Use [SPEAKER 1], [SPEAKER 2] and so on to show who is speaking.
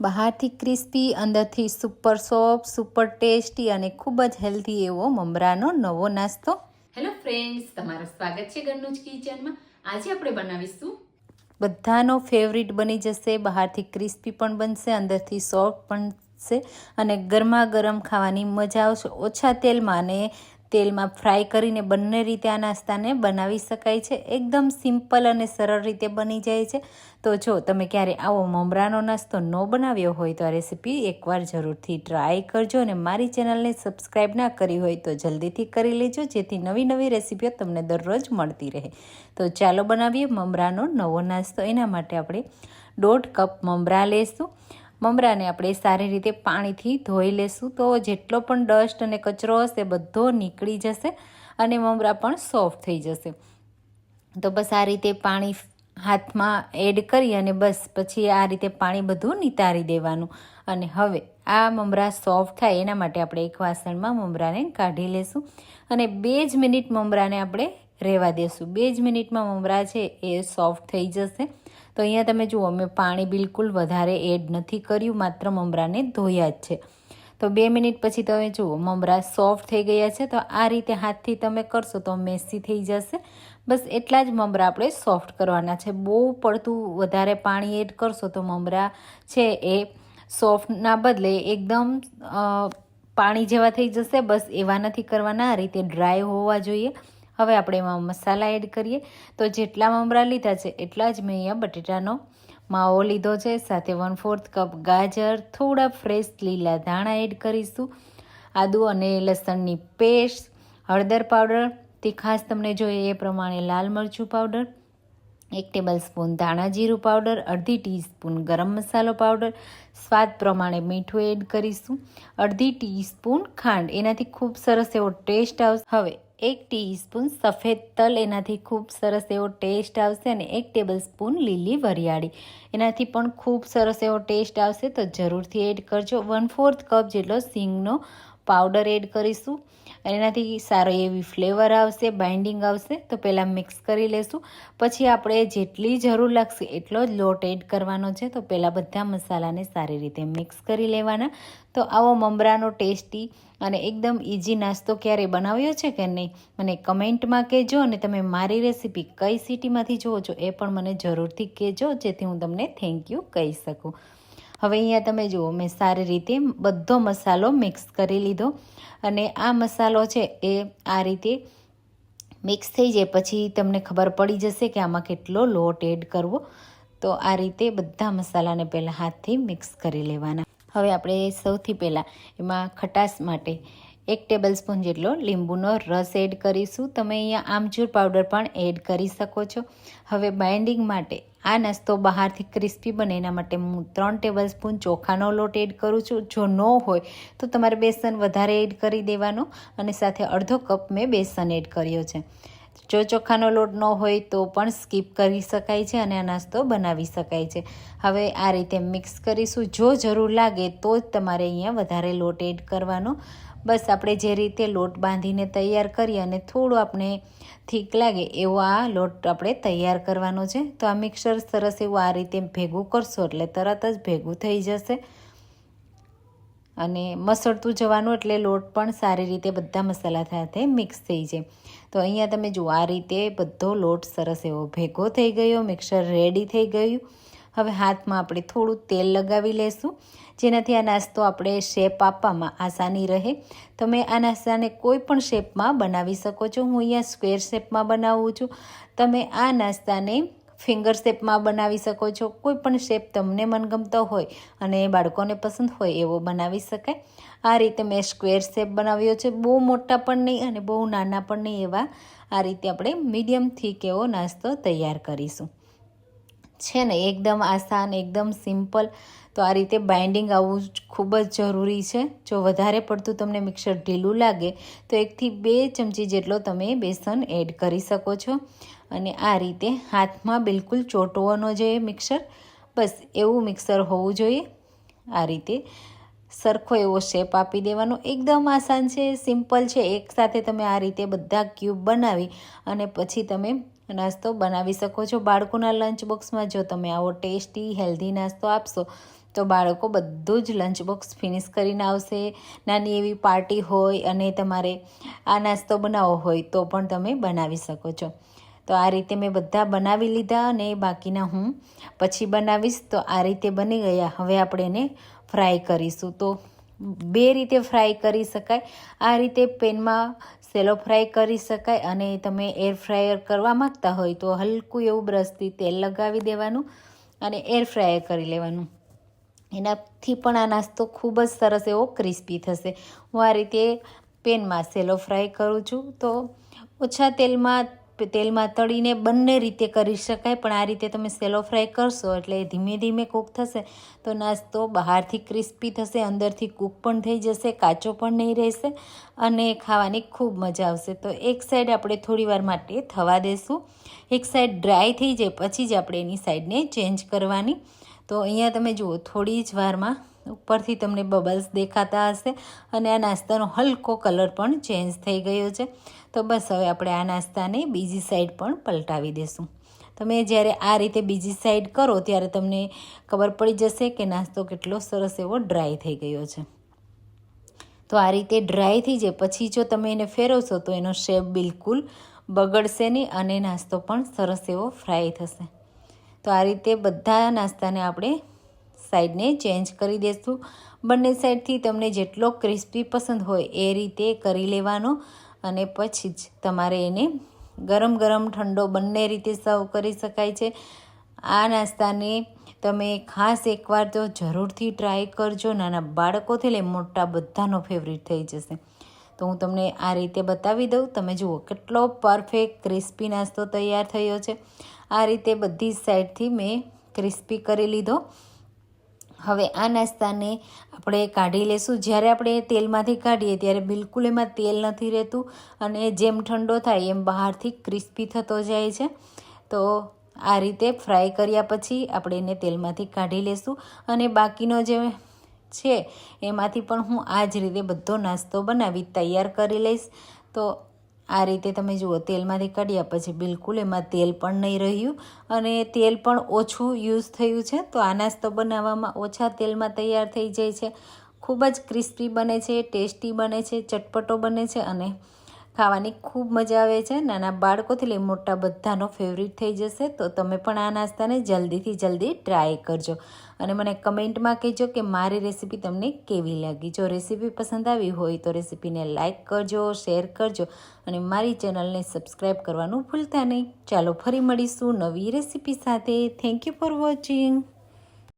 [SPEAKER 1] બહારથી ક્રિસ્પી અંદરથી super soft super tasty અને ખૂબ જ હેલ્ધી એવો મમરાનો નવો નાસ્તો.
[SPEAKER 2] હેલો ફ્રેન્ડ્સ તમારું સ્વાગત છે ઘરનું જ કિચનમાં. આજે આપણે બનાવીશું
[SPEAKER 1] બધાનો ફેવરિટ બની જશે બહારથી ક્રિસ્પી પણ બનશે અંદરથી સોફ્ટ પણ છે અને ગરમા ગરમ ખાવાની મજા આવશે. ઓછા તેલમાં અને તેલમાં ફ્રાય કરીને બંને રીતે આ નાસ્તાને બનાવી શકાય છે. એકદમ સિમ્પલ અને સરળ રીતે બની જાય છે. તો જો તમે ક્યારે આવો મમરાનો નાસ્તો ન બનાવ્યો હોય તો આ રેસીપી એકવાર જરૂરથી ટ્રાય કરજો અને મારી ચેનલને સબસ્ક્રાઈબ ના કરી હોય તો જલ્દીથી કરી લેજો, જેથી નવી નવી રેસીપીઓ તમને દરરોજ મળતી રહે. તો ચાલો બનાવીએ મમરાનો નવો નાસ્તો. એના માટે આપણે દોઢ કપ મમરા લેશું. મમરાને આપણે સારી રીતે પાણીથી ધોઈ લેશું. તો જેટલો પણ ડસ્ટ અને કચરો હશે બધો નીકળી જશે અને મમરા પણ સોફ્ટ થઈ જશે. તો બસ આ રીતે પાણી હાથમાં એડ કરી અને બસ પછી આ રીતે પાણી બધું નિતારી દેવાનું. અને હવે આ મમરા સોફ્ટ થાય એના માટે આપણે એક વાસણમાં મમરાને કાઢી લેશું. અને બે જ મિનિટ મમરાને આપણે રહેવા દેશું. બે જ મિનિટમાં મમરા છે એ સોફ્ટ થઈ જશે. તો અહીંયા તમે જુઓ મેં પાણી બિલકુલ વધારે એડ નથી કર્યું, માત્ર મમરાને ધોયા જ છે. તો બે મિનિટ પછી તમે જુઓ, મમરા સોફ્ટ થઈ ગયા છે, તો આ રીતે હાથથી તમે કરશો તો મેસી થઈ જશે. બસ એટલા જ મમરા આપણે સોફ્ટ કરવાના છે. બહુ પડતું વધારે પાણી એડ કરશો તો મમરા છે એ સોફ્ટના બદલે એકદમ પાણી જેવા થઈ જશે. બસ એવા નથી કરવાના, આ રીતે ડ્રાય હોવા જોઈએ. હવે આપણે એમાં મસાલા એડ કરીએ. તો જેટલા મમરા લીધા છે એટલા જ મેં અહીંયા બટેટાનો માવો લીધો છે. સાથે વન ફોર્થ કપ ગાજર, થોડા ફ્રેશ લીલા ધાણા એડ કરીશું. આદુ અને લસણની પેસ્ટ હળદર પાવડર તીખાશ તમને જોઈએ એ પ્રમાણે લાલ મરચું પાવડર એક ટેબલ સ્પૂન ધાણા જીરું પાવડર અડધી ટીસ્પૂન ગરમ મસાલો પાવડર સ્વાદ પ્રમાણે મીઠું એડ કરીશું. અડધી ટીસ્પૂન ખાંડ, એનાથી ખૂબ સરસ એવો ટેસ્ટ આવશે. હવે એક ટીસ્પૂન સફેદ તલ, એનાથી ખૂબ સરસ એવો ટેસ્ટ આવશે અને એક ટેબલ સ્પૂન લીલી વરિયાળી. એનાથી પણ ખૂબ સરસ એવો ટેસ્ટ આવશે તો જરૂરથી એડ કરજો. વન ફોર્થ કપ જેટલો સિંગનો પાવડર એડ કરીશું. એનાથી સારો એવી ફ્લેવર આવશે બાઇન્ડિંગ આવશે, તો પહેલાં મિક્સ કરી લેશું. પછી આપણે જેટલી જરૂર લાગશે એટલો જ લોટ એડ કરવાનો છે. તો પહેલાં બધા મસાલાને સારી રીતે મિક્સ કરી લેવાના. તો આવો મમરાનો ટેસ્ટી અને એકદમ ઇઝી નાસ્તો ક્યારે બનાવ્યો છે કે નહીં, મને કમેન્ટમાં કહેજો અને તમે મારી રેસીપી કઈ સિટીમાંથી જુઓ છો એ પણ મને જરૂરથી કહેજો, જેથી હું તમને થેન્ક યુ કહી શકું. હવે અહીંયા તમે જુઓ, મેં સારી રીતે બધો મસાલો મિક્સ કરી લીધો. અને આ મસાલો છે એ આ રીતે મિક્સ થઈ જાય પછી તમને ખબર પડી જશે કે આમાં કેટલો લોટ એડ કરવો. તો આ રીતે બધા મસાલાને પહેલાં હાથથી મિક્સ કરી લેવાના. હવે આપણે સૌથી પહેલાં એમાં ખટાશ માટે એક ટેબલ સ્પૂન જેટલો લીંબુનો રસ એડ કરીશું. તમે અહીંયા આમચૂર પાવડર પણ એડ કરી શકો છો. હવે બાઇન્ડિંગ માટે આ નાસ્તો બહારથી ક્રિસ્પી બને, એના માટે હું ત્રણ ટેબલ સ્પૂન ચોખાનો લોટ એડ કરું છું. જો ન હોય, તો તમારે બેસન વધારે એડ કરી દેવાનો અને સાથે અડધો કપ મેં બેસન એડ કર્યો છે. જો ચોખાનો લોટ ન હોય, તો પણ સ્કીપ કરી શકાય છે અને આ નાસ્તો બનાવી શકાય છે. હવે આ રીતે મિક્સ કરીશું. જો જરૂર લાગે, તો જ તમારે અહીંયા વધારે લોટ એડ કરવાનો બસ આપણે જે રીતે લોટ બાંધીને તૈયાર કરીએ અને થોડું આપણે થીક લાગે એવો આ લોટ આપણે તૈયાર કરવાનો છે. તો આ મિક્સર સરસ એવું આ રીતે ભેગું કરશો એટલે તરત જ ભેગું થઈ જશે. અને મસળતું જવાનું એટલે લોટ પણ સારી રીતે બધા મસાલા સાથે મિક્સ થઈ જાય. તો અહીંયા તમે જુઓ આ રીતે બધો લોટ સરસ એવો ભેગો થઈ ગયો, મિક્સર રેડી થઈ ગયું. હવે હાથમાં આપણે થોડું તેલ લગાવી લેશું. જેનાથી આ નાસ્તો આપણે શેપ આપવામાં આસાની રહે. તમે આ નાસ્તાને કોઈ પણ શેપમાં બનાવી શકો છો. હું અહીંયા સ્ક્વેર શેપમાં બનાવું છું. તમે આ નાસ્તાને ફિંગર શેપમાં બનાવી શકો છો. કોઈ પણ શેપ તમને મનગમતો હોય અને બાળકોને પસંદ હોય એવો બનાવી શકાય. આ રીતે મેં સ્ક્વેર શેપ બનાવ્યો છે. બહુ મોટા પણ નહીં અને બહુ નાના પણ નહીં એવા આ રીતે આપણે મીડિયમ થીક એવો નાસ્તો તૈયાર કરીશું. છે ને, એકદમ આસાન, એકદમ સિમ્પલ. તો આ રીતે બાઇન્ડિંગ આવવું ખૂબ જ જરૂરી છે. જો વધારે પડતું તમને મિક્સર ઢીલું લાગે, તો એકથી બે ચમચી જેટલો તમે બેસન એડ કરી શકો છો. અને આ રીતે હાથમાં બિલકુલ ચોંટવો જોઈએ મિક્સર. બસ એવું મિક્સર હોવું જોઈએ. આ રીતે સરખો એવો શેપ આપી દેવાનો. એકદમ આસાન છે, સિમ્પલ છે. એકસાથે તમે આ રીતે બધા ક્યુબ બનાવી અને પછી તમે નાસ્તો બનાવી શકો છો. બાળકોના લંચ બોક્સમાં જો તમે આવો ટેસ્ટી હેલ્ધી નાસ્તો આપશો, તો બાળકો બધું જ લંચ બોક્સ ફિનિશ કરીને આવશે. નાની એવી પાર્ટી હોય અને તમારે આ નાસ્તો બનાવવો હોય તો પણ તમે બનાવી શકો છો. તો આ રીતે મેં બધા બનાવી લીધા અને બાકીના હું પછી બનાવીશ. તો આ રીતે બની ગયા. હવે આપણે એને ફ્રાય કરીશું. તો બે રીતે ફ્રાય કરી શકાય. આ રીતે પેનમાં સેલો ફ્રાય કરી શકાય અને તમે એર ફ્રાયર કરવા માગતા હોય તો હલકું એવું બ્રશથી તેલ લગાવી દેવાનું અને એર ફ્રાયર કરી લેવાનું. એનાથી પણ આ નાસ્તો ખૂબ જ સરસ એવો ક્રિસ્પી થશે. હું આ રીતે પેનમાં સેલો ફ્રાય કરું છું તો ઓછા તેલમાં તેલમાં તળીને બંને રીતે કરી શકાય, પણ આ રીતે તમે સેલો ફ્રાય કરશો એટલે ધીમે ધીમે કૂક થશે. તો નાસ્તો બહારથી ક્રિસ્પી થશે, અંદરથી કૂક પણ થઈ જશે, કાચો પણ નહીં રહેશે અને ખાવાની ખૂબ મજા આવશે. તો એક સાઈડ આપણે થોડીવાર માટે થવા દેશું. એક સાઈડ ડ્રાય થઈ જાય, પછી જ આપણે એની સાઈડને ચેન્જ કરવાની. તો અહીંયા તમે જુઓ, થોડી જ વારમાં ઉપરથી તમને બબલ્સ દેખાતા હશે અને આ નાસ્તાનો હલકો કલર પણ ચેન્જ થઈ ગયો છે. તો બસ હવે આપણે આ નાસ્તાને બીજી સાઈડ પણ પલટાવી દેશું. તમે જ્યારે આ રીતે બીજી સાઈડ કરો ત્યારે તમને ખબર પડી જશે કે નાસ્તો કેટલો સરસ એવો ડ્રાય થઈ ગયો છે. તો આ રીતે ડ્રાય થઈ જાય. પછી જો તમે એને ફેરવશો તો એનો શેપ બિલકુલ બગડશે નહીં અને નાસ્તો પણ સરસ એવો ફ્રાય થશે. તો આ રીતે બધા નાસ્તાને આપણે સાઈડને ચેન્જ કરી દઈશું બંને સાઈડથી તમને જેટલો ક્રિસ્પી પસંદ હોય એ રીતે કરી લેવાનો અને પછી જ તમારે એને ગરમ ગરમ ઠંડો બંને રીતે સર્વ કરી શકાય છે. આ નાસ્તાને તમે ખાસ એકવાર તો જરૂરથી ટ્રાય કરજો. નાના બાળકોથી લઈ મોટા બધાનો ફેવરિટ થઈ જશે. તો હું તમને આ રીતે બતાવી દઉં. તમે જુઓ કેટલો પરફેક્ટ ક્રિસ્પી નાસ્તો તૈયાર થયો છે. આ રીતે બધી સાઈડથી મેં ક્રિસ્પી કરી લીધો. હવે આ નાસ્તાને આપણે કાઢી લેશું. જ્યારે આપણે તેલમાંથી કાઢીએ ત્યારે બિલકુલ એમાં તેલ નથી રહેતું અને જેમ ઠંડો થાય એમ બહારથી ક્રિસ્પી થતો જાય છે. તો આ રીતે ફ્રાય કર્યા પછી આપણે એને તેલમાંથી કાઢી લેશું. અને બાકીનો જે છે એમાંથી પણ હું આ જ રીતે બધો નાસ્તો બનાવી તૈયાર કરી લઈશ. તો આ રીતે તમે જુઓ, તેલમાંથી કાઢ્યા પછી બિલકુલ એમાં તેલ પણ નહીં રહ્યું અને તેલ પણ ઓછું યુઝ થયું છે. તો આ નાસ્તો બનાવવામાં ઓછા તેલમાં તૈયાર થઈ જાય છે. ખૂબ જ ક્રિસ્પી બને છે ટેસ્ટી બને છે, ચટપટો બને છે અને ખાવાની ખૂબ મજા આવે છે. નાના બાળકોથી લઈ મોટા બધાનો ફેવરિટ થઈ જશે. તો તમે પણ આ નાસ્તાને જલ્દીથી જલ્દી ટ્રાય કરજો. અને મને કમેન્ટમાં કહેજો કે મારી રેસીપી તમને કેવી લાગી. જો રેસીપી પસંદ આવી હોય તો રેસીપીને લાઇક કરજો શેર કરજો અને મારી ચેનલને સબસ્ક્રાઈબ કરવાનું ભૂલતા નહીં. ચાલો ફરી મળીશું નવી રેસીપી સાથે. Thank you for watching